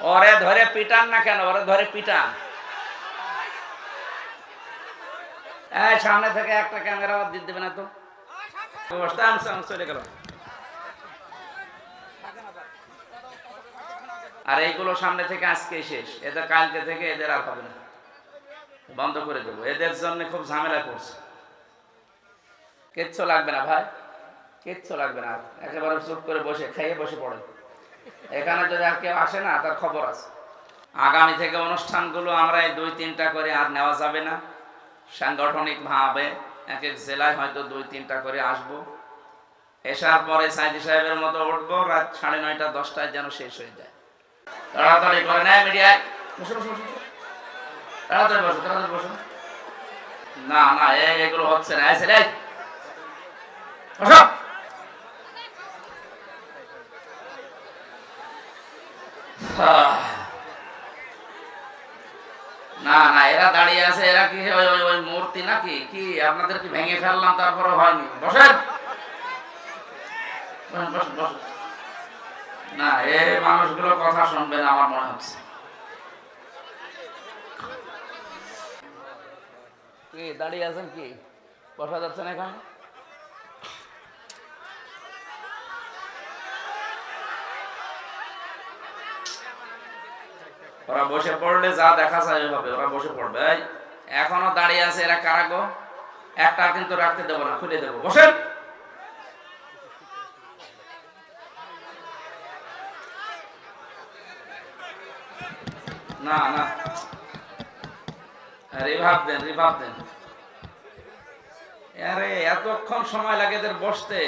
ওরে ধরে পিটান না কেন? ওরে ধরে পিটান। সামনে থেকে একটা ক্যামেরা দিতে দেবে না তো? আর এইগুলো সামনে থেকে আজকে শেষ। এদের কালকে থেকে এদের আর হবে না। বন্ধ করে দেবো। এদের জন্য খুব ঝামেলা করছে। কিচ্ছু লাগবে না ভাই। কিচ্ছু লাগবে না। একেবারে চুপ করে বসে, খেয়ে বসে পড়ে। এখানে যদি আর কেউ আসে না, তার খবর আছে। আগামী থেকে অনুষ্ঠানগুলো আমরা এই দুই তিনটা করে আর নেওয়া যাবে না। সাংগঠনিক ভাবে এক এক জেলায় হয়তো দুই তিনটা করে আসব। এসার পরে সাইদি সাহেবের মতো উঠবো, রাত সাড়ে নয়টা, দশটায় যেন শেষ হয়ে যায়। তাড়াতাড়ি করে নেয় মিডিয়ায়। তাড়াতাড়ি বসো তাড়াতাড়ি বসো। না না এগুলো হচ্ছে না। এসে রে বসো। না না, এরা দাঁড়িয়ে আছে, এরা কি ওই মূর্তি নাকি? কি আপনাদের কি ভেঙে ফেললাম তারপরে হয়নি। বসেন। না এই মানুষগুলো কথা শুনবে না, আমার মনে হচ্ছে। কি, দাঁড়িয়ে আছেন কি? বসা যাচ্ছে না এখানে? ওরা বসে পড়লে যা দেখা যায় হবে, ওরা বসে পড়বে। এখনও দাঁড়িয়ে আছে এরা কারাগো একটা কিন্তু রাখতে দেবো না, খুলে দেবো। বসেন। না না। রিভাব দেন রিভাব দেন। আরে, এতক্ষণ সময় লাগে এদের বসতে।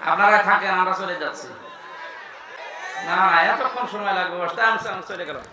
আপনারা থাকেন আমরা চলে যাচ্ছি না এতক্ষণ সময় লাগবে বসতে চলে গেলাম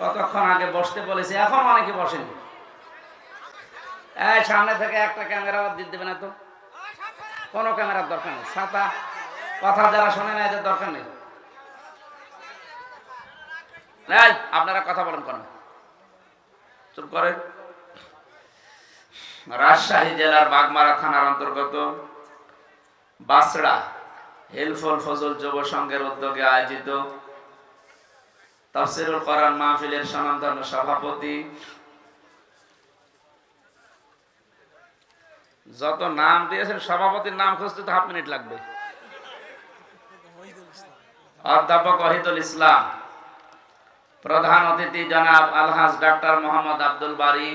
কতক্ষণ আগে বসতে বলেছে? এখন অনেকে বসেনি। এই সামনে থেকে একটা ক্যামেরা দিয়ে দেবে না তো। কোনো ক্যামেরার দরকার নেই। ছাতা, কথা যারা শোনে না, এদের দরকার নেই। আপনারা কথা বলেন কেন? চুপ করে। রাজশাহী জেলার বাগমারা থানার অন্তর্গত বাসড়া হেলফল ফজল যুব সংঘের উদ্যোগে আয়োজিত তাফসিরুল কোরআন মাহফিলের সনাতন সভাপতি যত নাম দিয়েছেন, সভাপতির নাম খুঁজতে তো হাফ মিনিট লাগবে। অধ্যাপক ওহিদুল ইসলাম। প্রধান অতিথি জনাব আলহাজ ডাক্তার মোহাম্মদ আব্দুল বারি।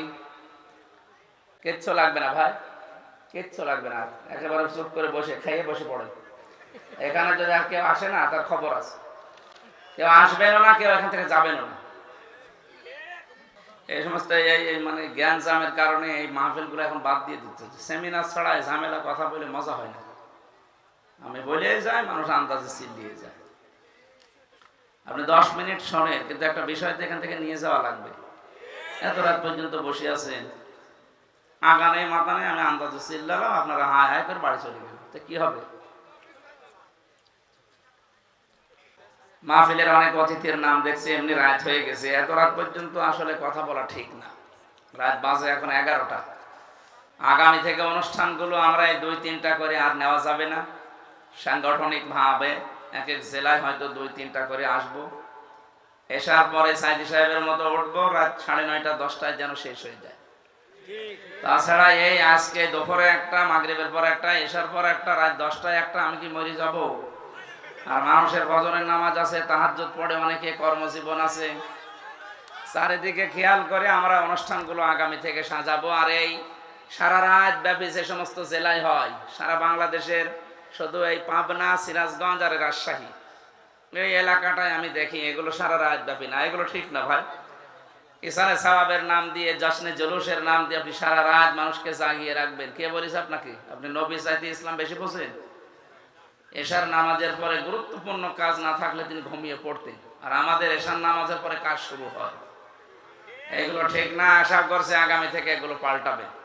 কিচ্ছু লাগবে না ভাই? কিচ্ছু লাগবে না। একেবারে চুপ করে বসে, খেয়ে বসে পড়ে। এখানে যদি আর কেউ আসে না, তার খবর আছে। কেউ আসবেনও না, কেউ এখান থেকে যাবেনও না। এই সমস্ত এই মানে জ্ঞান জামের কারণে এই মাহফিলগুলো এখন বাদ দিয়ে দিতে হচ্ছে সেমিনার ছাড়া ঝামেলা, কথা বলে মজা হয় না। আমি বলেই যাই, মানুষ আন্দাজে সিল দিয়ে যায়। আপনি দশ মিনিট শোনেন, কিন্তু একটা বিষয় তো এখান থেকে নিয়ে যাওয়া লাগবে। এত রাত পর্যন্ত বসে আছেন। আগা নেই আমি আন্দাজে চিল্লালাম, আপনারা হায় হায় করে বাড়ি চলে গেলেন। তো কি হবে? মাহফিলের অনেক অতিথির নাম দেখছি, এমনি রাত হয়ে গেছে। এত রাত পর্যন্ত আসলে কথা বলা ঠিক না। রাত বাজে এখন এগারোটা। আগামী থেকে অনুষ্ঠানগুলো আমরা এই দুই তিনটা করে আর নেওয়া যাবে না। সাংগঠনিক ভাবে এক এক জেলায় হয়তো দুই, তিনটা করে আসব। এসার পরে সাইদি সাহেবের মতো উঠবো, রাত সাড়ে নয়টা, দশটায় যেন শেষ হয়ে যায়। তাছাড়া এই আজকে দুপুরে একটা, মাগরিবের পর একটা, এসার পর একটা, রাত দশটায় একটা, আমি কি মরে যাব? আর মানুষের ফজরের নামাজ আছে, তাহাজ্জুদ পড়ে অনেকে কর্মজীবন আছে। চারিদিকে খেয়াল করে আমরা অনুষ্ঠানগুলো আগামী থেকে সাজাবো। আর এই সারা রাত ব্যাপী যে সমস্ত জেলায় হয়, সারা বাংলাদেশের শুধু এই পাবনা, সিরাজগঞ্জ আর রাজশাহী। এই এলাকাটায় আমি দেখি এগুলো সারা রাত ব্যাপী না। এগুলো ঠিক না ভাই। ইসানে সাহাবের নাম দিয়ে, জশ্নে জলুসের নাম দিয়ে আপনি সারা রাত মানুষকে জাগিয়ে রাখবেন। কে বলিস আপনাকে? আপনি নবী সাইতে ইসলাম বেশি বোঝেন এশার নামাজের পরে গুরুত্বপূর্ণ কাজ না থাকলে তিনি ঘুমিয়ে পড়তেন। আর আমাদের এশার নামাজের পরে কাজ শুরু হয়। এগুলো ঠিক না, আশা করছে আগামী থেকে এগুলো পাল্টাবে।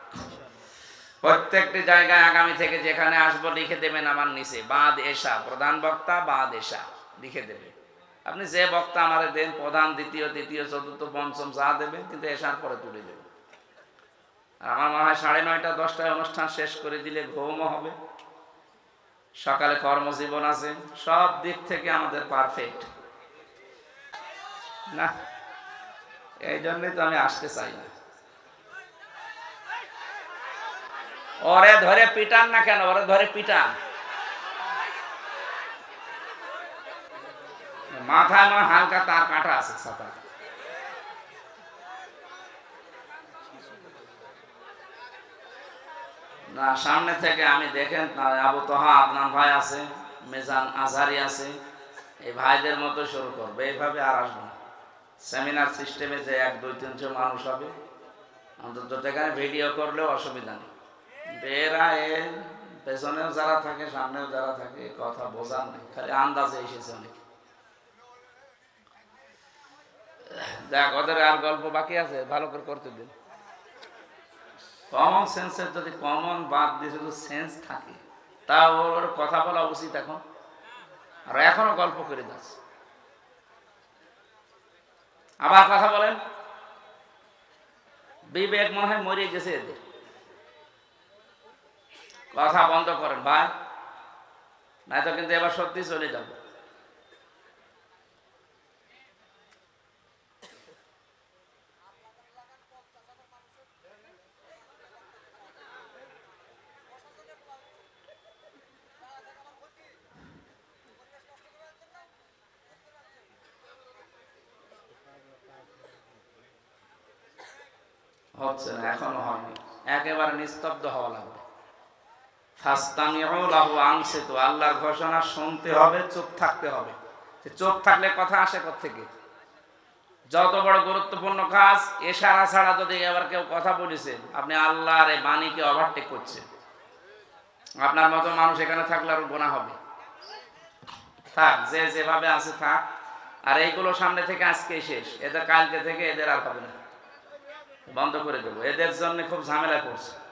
প্রত্যেকটি জায়গায় আগামী থেকে যেখানে আসব, লিখে দেবেন আমার নিচে, বাদ এশা, প্রধান বক্তা, বাদ এশা, লিখে দেবে। আপনি যে বক্তা আমারে দেন, প্রধান, দ্বিতীয়, তৃতীয়, চতুর্থ, পঞ্চম, যা দেবেন, কিন্তু এশার পরে তুলে দেবেন। আর আমার মনে হয় সাড়ে নয়টা, দশটায় অনুষ্ঠান শেষ করে দিলে ঘুমও হবে। সকালে কর্মজীবন আছে, সব দিক থেকে আমাদের পারফেক্ট না, এই জন্যই তো আমি আসতে চাই না। ওরে ধরে পিটান না কেন? ওরে ধরে পিটান। মাথায় মনে হালকা তার কাটা আছে, সাথে। না, সামনে থেকে আমি দেখেন আবু তোহা, আদনান ভাই আছে, মেজান আজহারি আছে, এই ভাইদের মতো শুরু করবে। এইভাবে আর আসব সেমিনার সিস্টেমে যে এক, দুই তিনশো মানুষ হবে, অন্তত সেখানে ভিডিও করলেও অসুবিধা নেই। এ পেছনেও যারা থাকে, সামনেও যারা থাকে কথা বোঝার নেই, খালি আন্দাজে এসেছে অনেকে। দেখ, ওদের আর গল্প বাকি আছে, ভালো করে করতে দিন। কমন সেন্সের যদি কমন বাদ দিয়ে শুধু সেন্স থাকে তা ওর কথা বলা উচিত এখন। আর এখনও গল্প করে যাচ্ছে আবার কথা বলেন। বিবেক মনে হয় মরে গেছে এদের। কথা বন্ধ করেন, ভাই। নাই তো কিন্তু এবার সত্যি চলে যাব। হচ্ছে না, এখনও হয়নি। একেবারে নিস্তব্ধ হওয়া লাগবে। আল্লাহর ঘোষণা শুনতে হবে থাকতে হবে। থাকলে কথা আসে যত বড় গুরুত্বপূর্ণ কাজ ছাড়া যদি কেউ কথা আপনি আল্লাহর এই বাণীকে ওভারটেক করছেন। আপনার মতো মানুষ এখানে থাকলে আরও গোনা হবে। থাক, যে যেভাবে আছে থাক। আর এইগুলো সামনে থেকে আজকে শেষ। এদের কালকে থেকে এদের আর হবে না। বন্ধ করে দেবো। এদের জন্য খুব ঝামেলা করছে